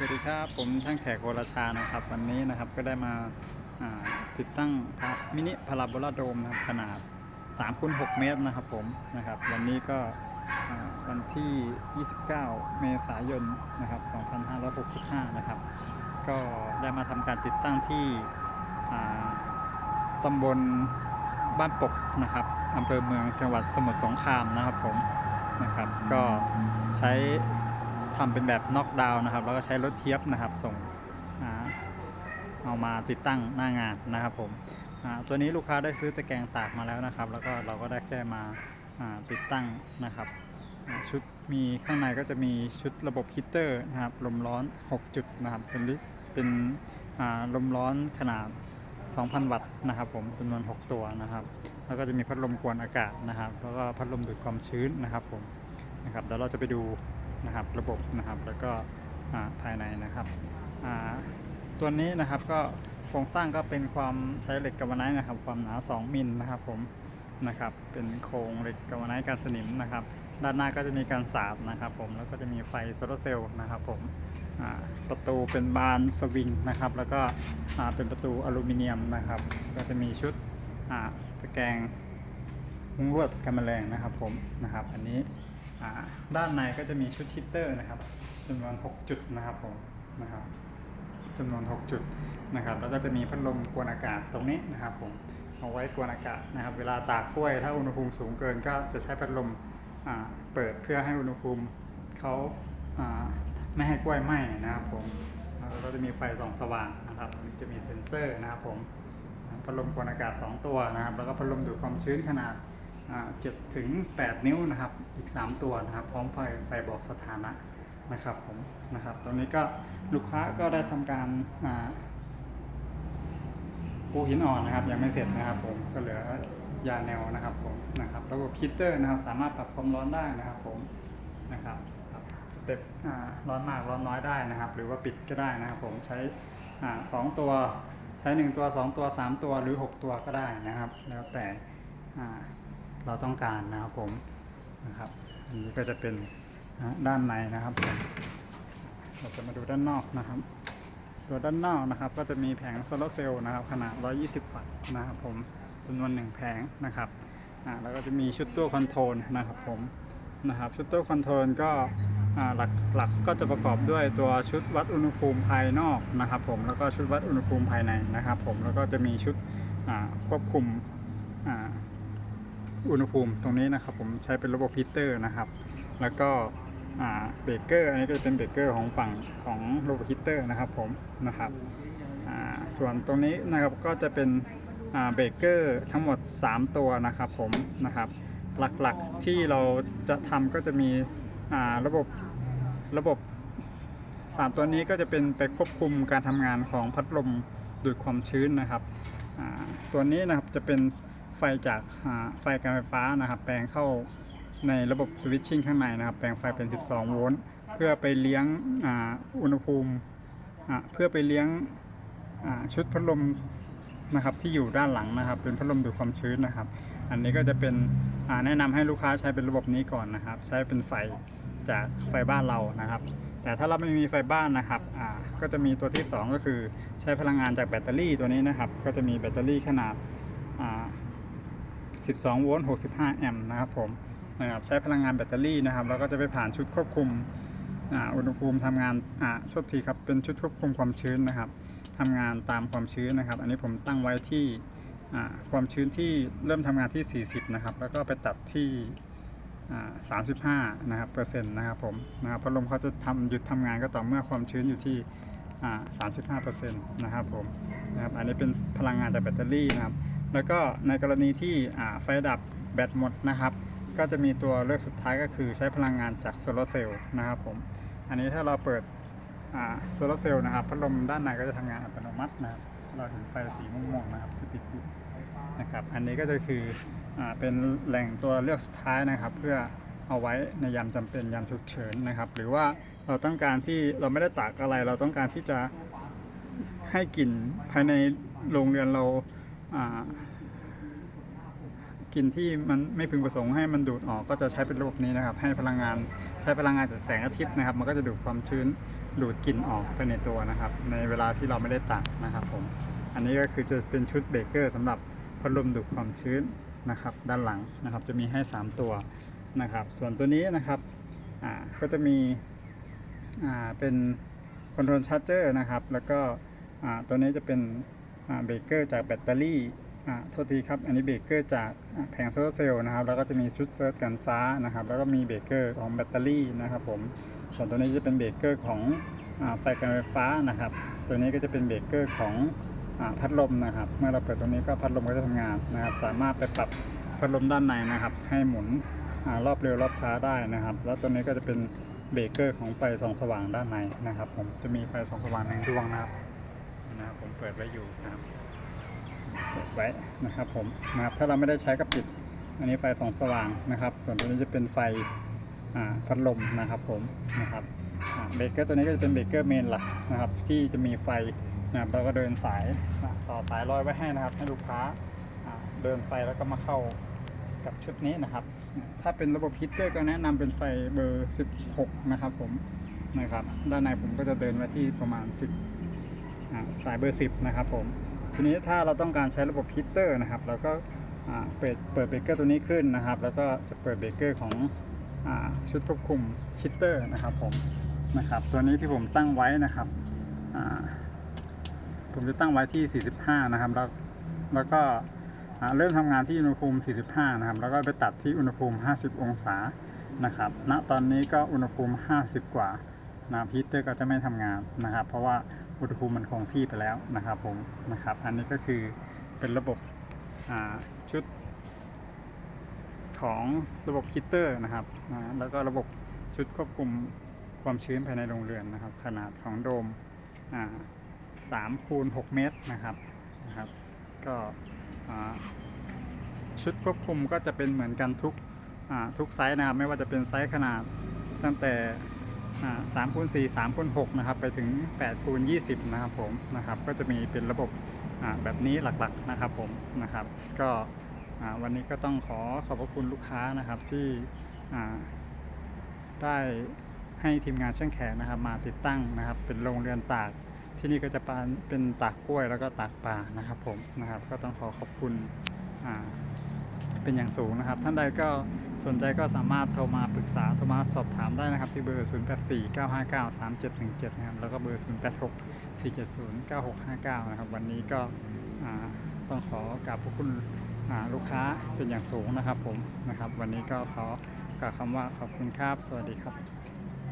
สวัสดีครับ ผมช่างแขกโวรชานะครับ วันนี้นะครับก็ได้มาติดตั้งมินิพาราโบลาโดมนะครับขนาด3คูณ6เมตรนะครับผมนะครับวันนี้ก็วันที่ 29 เมษายนนะครับ2565 นะครับ ก็ได้มาทำการติดตั้งที่ตำบลบ้านปกนะครับอำเภอเมืองจังหวัดสมุทรสงครามนะครับผมนะครับ ก็ใช้ ทำเป็นแบบน็อกดาวน์นะครับ แล้วก็ใช้รถเทียบนะครับ ส่งอเอามาติดตั้งหน้างานนะครับผมตัวนี้ลูกค้าได้ซื้อตะแกรงตากมาแล้วนะครับ แล้วก็เราก็ได้แค่มาาติดตั้งนะครับชุดมีข้างในก็จะมีชุดระบบฮีเตอร์นะครับลมร้อน 6 จุดนะครับเป็นเป็นลมร้อนขนาด 2,000 วัตต์นะครับผมจำนวน 6 ตัวนะครับ แล้วก็จะมีพัดลมกวนอากาศนะครับ แล้วก็พัดลมดูดความชื้นนะครับผมนะครับเดี๋ยวเราจะไปดู นะครับระบบนะครับแล้วก็ภายในนะครับตัวนี้นะครับก็โครงสร้างก็เป็นความใช้เหล็กกาวไนท์นะครับความหนา 2 มิลนะครับผมนะครับเป็นโครงเหล็กกาวไนท์การสนิมนะครับ ด้านหน้าก็จะมีการสาบนะครับผมแล้วก็จะมีไฟโซลาร์เซลล์นะครับผมประตูเป็นบานสวิงนะครับ แล้วก็เป็นประตูอลูมิเนียมนะครับ ก็จะมีชุดตะแกรงมุ้งลวดกันแมลงนะครับผมนะครับ อันนี้ ด้านในก็จะมีชุดฮีตเตอร์นะครับจำนวน 6 จุดนะครับผมนะครับจำนวน 6 จุดนะครับ แล้วก็จะมีพัดลมกวนอากาศตรงนี้นะครับผมเอาไว้กวนอากาศนะครับ เวลาตากกล้วย ถ้าอุณหภูมิสูงเกินก็จะใช้พัดลมเปิดเพื่อให้อุณหภูมิเขาอ่าไม่ให้กล้วยไหม้นะครับผมแล้วก็จะมีไฟส่องสว่างนะครับจะมีเซ็นเซอร์นะครับผมพัดลมกวนอากาศ 2 ตัวนะครับ แล้วก็พัดลมดูดความชื้นขนาด 7ถึง8นิ้วนะครับ อีก 3 ตัวนะครับ พร้อมไฟไฟบอกสถานะนะครับผมนะครับตรงนี้ก็ลูกค้าก็ได้ทำการปูหินอ่อนนะครับ ยังไม่เสร็จนะครับผมก็เหลือยาแนวนะครับผมนะครับระบบฮีตเตอร์นะครับสามารถปรับความร้อนได้นะครับผมนะครับสเต็ปร้อนมากร้อนน้อยได้นะครับ หรือว่าปิดก็ได้นะครับผมใช้สองตัวใช้ 1 ตัว 2 ตัว 3 ตัวหรือ 6 ตัวก็ได้นะครับ แล้วแต่ เราต้องการนะครับผมนะครับอันนี้ก็จะเป็นด้านในนะครับเราจะมาดูด้านนอกนะครับ ตัวด้านนอกนะครับ ก็จะมีแผงโซลาร์เซลล์นะครับ ขนาด 120 วัตต์นะครับผมจำนวนหนึ่งแผงนะครับแล้วก็จะมีชุดตู้คอนโทรลนะครับผมนะครับชุดตู้คอนโทรลก็หลักหลักก็จะประกอบด้วยตัวชุดวัดอุณหภูมิภายนอกนะครับ ผมแล้วก็ชุดวัดอุณหภูมิภายในนะครับ ผมแล้วก็จะมีชุดควบคุม อุณหภูมิตรงนี้นะครับ ผมใช้เป็นระบบฮีเตอร์นะครับ แล้วก็เบรกเกอร์อันนี้ก็จะเป็นเบรกเกอร์ของฝั่งของระบบฮีเตอร์นะครับผมนะครับส่วนตรงนี้นะครับก็จะเป็นเบรกเกอร์ทั้งหมด 3 ตัวนะครับผมนะครับหลักๆที่เราจะทำก็จะมีระบบระบบ 3 ตัวนี้ก็จะเป็นไปควบคุมการทำงานของพัดลมดูดความชื้นนะครับตัวนี้นะครับจะเป็น ไฟจากไฟการไฟฟ้านะครับ แปลงเข้าในระบบสวิตชิ่งข้างในนะครับ แปลงไฟเป็น 12 โวลต์เพื่อไปเลี้ยงอุณหภูมิเพื่อไปเลี้ยงชุดพัดลมนะครับที่อยู่ด้านหลังนะครับ เป็นพัดลมดูดความชื้นนะครับ อันนี้ก็จะเป็นแนะนำให้ลูกค้าใช้เป็นระบบนี้ก่อนนะครับ ใช้เป็นไฟจากไฟบ้านเรานะครับ แต่ถ้าเราไม่มีไฟบ้านนะครับก็จะมีตัวที่ 2 ก็คือใช้พลังงานจากแบตเตอรี่ตัวนี้นะครับ ก็จะมีแบตเตอรี่ขนาด 12 โวลต์ 65 แอมป์นะครับผมนะครับใช้พลังงานแบตเตอรี่นะครับ แล้วก็จะไปผ่านชุดควบคุมอุณหภูมิทำงานอ่าโทษทีครับ เป็นชุดควบคุมความชื้นนะครับทำงานตามความชื้นนะครับ อันนี้ผมตั้งไว้ที่ความชื้นที่เริ่มทำงานที่ 40 นะครับ แล้วก็ไปตัดที่อ่า35 นะครับเปอร์เซ็นต์นะครับผมนะครับพัดลมเขาจะทำหยุดทำงานก็ต่อเมื่อความชื้นอยู่ที่อ่า35เปอร์เซ็นต์นะครับผมนะครับ อันนี้เป็นพลังงานจากแบตเตอรี่นะครับ แล้วก็ในกรณีที่ไฟดับแบตหมดนะครับ ก็จะมีตัวเลือกสุดท้ายก็คือใช้พลังงานจากโซลาร์เซลล์นะครับผมอันนี้ถ้าเราเปิดโซลาร์เซลล์นะครับพัดลมด้านในก็จะทำงานอัตโนมัตินะครับเราเห็นไฟสีม่วงๆนะครับที่ติดอยู่นะครับ อันนี้ก็จะคืออเป็นแหล่งตัวเลือกสุดท้ายนะครับ เพื่อเอาไว้ในยามจำเป็นยามฉุกเฉินนะครับ หรือว่าเราต้องการที่เราไม่ได้ตากอะไร เราต้องการที่จะให้กลิ่นภายในโรงเรือนเรา กลิ่นที่มันไม่พึงประสงค์ให้มันดูดออกก็จะใช้เป็นระบบนี้นะครับ ให้พลังงานใช้พลังงานจากแสงอาทิตย์นะครับ มันก็จะดูดความชื้นดูดกลิ่นออกไปในตัวนะครับ ในเวลาที่เราไม่ได้ตากนะครับผมอันนี้ก็คือจะเป็นชุดเบเกอร์สำหรับพัดลมดูดความชื้นนะครับ ด้านหลังนะครับจะมีให้ 3 ตัวนะครับ ส่วนตัวนี้นะครับก็จะมีเป็นคอนโทรลชาร์จเจอร์นะครับ แล้วก็ตัวนี้จะเป็น เบรกเกอร์จากแบตเตอรี่อ่าโทษทีครับ อันนี้เบรกเกอร์จากแผงโซลาร์เซลล์นะครับ แล้วก็จะมีชุดเซิร์ชกันฟ้านะครับ แล้วก็มีเบรกเกอร์ของแบตเตอรี่นะครับผม ส่วนตัวนี้จะเป็นเบรกเกอร์ของอไฟการไฟฟ้านะครับ ตัวนี้ก็จะเป็นเบรกเกอร์ของอพัดลมนะครับ เมื่อเราเปิดตรงนี้ก็พัดลมก็จะทำงานนะครับ สามารถไปปรับพัดลมด้านในนะครับ ให้หมุนอรอบเร็วรอบช้าได้นะครับ แล้วตัวนี้ก็จะเป็นเบรกเกอร์ของไฟส่องสว่างด้านในนะครับ ผม จะมีไฟส่องสว่างหนึ่งดวงนะครับ นะครับผมเปิดไว้อยู่นะครับเปิดไว้นะครับผมนะครับถ้าเราไม่ได้ใช้ก็ปิด อันนี้ไฟสองสว่างนะครับ ส่วนตัวนี้จะเป็นไฟพัดลมนะครับผมนะครับเบรกเกอร์ตัวนี้ก็จะเป็นเบรกเกอร์เมนหลักนะครับ ที่จะมีไฟนะครับเราก็เดินสายต่อสายร้อยไว้ให้นะครับ ให้ลูกค้าเดินไฟแล้วก็มาเข้ากับชุดนี้นะครับ ถ้าเป็นระบบฮีตเตอร์ก็แนะนำเป็นไฟเบอร์ 16 นะครับผมนะครับ ด้านในผมก็จะเดินไว้ที่ประมาณ 10 สายเบอร์ 10 นะครับผม ทีนี้ถ้าเราต้องการใช้ระบบฮีเตอร์นะครับเราก็เปิดเปิดเบรกเกอร์ตัวนี้ขึ้นนะครับ แล้วก็จะเปิดเบรกเกอร์ของอชุดควบคุมฮิตเตอร์นะครับผมนะครับ ตัวนี้ที่ผมตั้งไว้นะครับผมจะตั้งไว้ที่ 45 นะครับ แล้วแล้วก็เริ่มทำงานที่อุณหภูมิ 45 นะครับ แล้วก็ไปตัดที่อุณหภูมิ 50 องศานะครับณตอนนี้ก็อุณหภูมิ 50 กว่านะฮีเตอร์ก็จะไม่ทำงานนะครับ เพราะว่า อุณหภูมิมันคงที่ไปแล้วนะครับผมนะครับ อันนี้ก็คือเป็นระบบชุดของระบบฮีตเตอร์นะครับนะแล้วก็ระบบชุดควบคุมความชื้นภายในโรงเรือนนะครับ ขนาดของโดมสามคูณหกเมตรนะครับนะครับ ก็ชุดควบคุมก็จะเป็นเหมือนกันทุกทุกไซส์นะครับ ไม่ว่าจะเป็นไซส์ขนาดตั้งแต่ สามคูณสี่สามคูณหกนะครับไปถึงแปดคูณยี่สิบนะครับผมนะครับก็จะมีเป็นระบบแบบนี้หลักๆนะครับผมนะครับ ก็วันนี้ก็ต้องขอขอบพระคุณลูกค้านะครับที่ได้ให้ทีมงานช่างแขกนะครับมาติดตั้งนะครับ เป็นโรงเรือนตากที่นี่ก็จะเป็นตากกล้วยแล้วก็ตากปลานะครับผมนะครับ ก็ต้องขอขอบคุณ เป็นอย่างสูงนะครับ ท่านใดก็สนใจก็สามารถโทรมาปรึกษาโทรมาสอบถามได้นะครับ ที่เบอร์ 0 8 4 9 5 9 3 7 1 7 นะครับ แล้วก็เบอร์ 0 8 6 4 7 0 9 6 5 9 นะครับ วันนี้ก็ต้องขอกราบขอบคุณลูกค้าเป็นอย่างสูงนะครับผมนะครับ วันนี้ก็ขอกล่าวคำว่าขอบคุณครับ สวัสดีครับ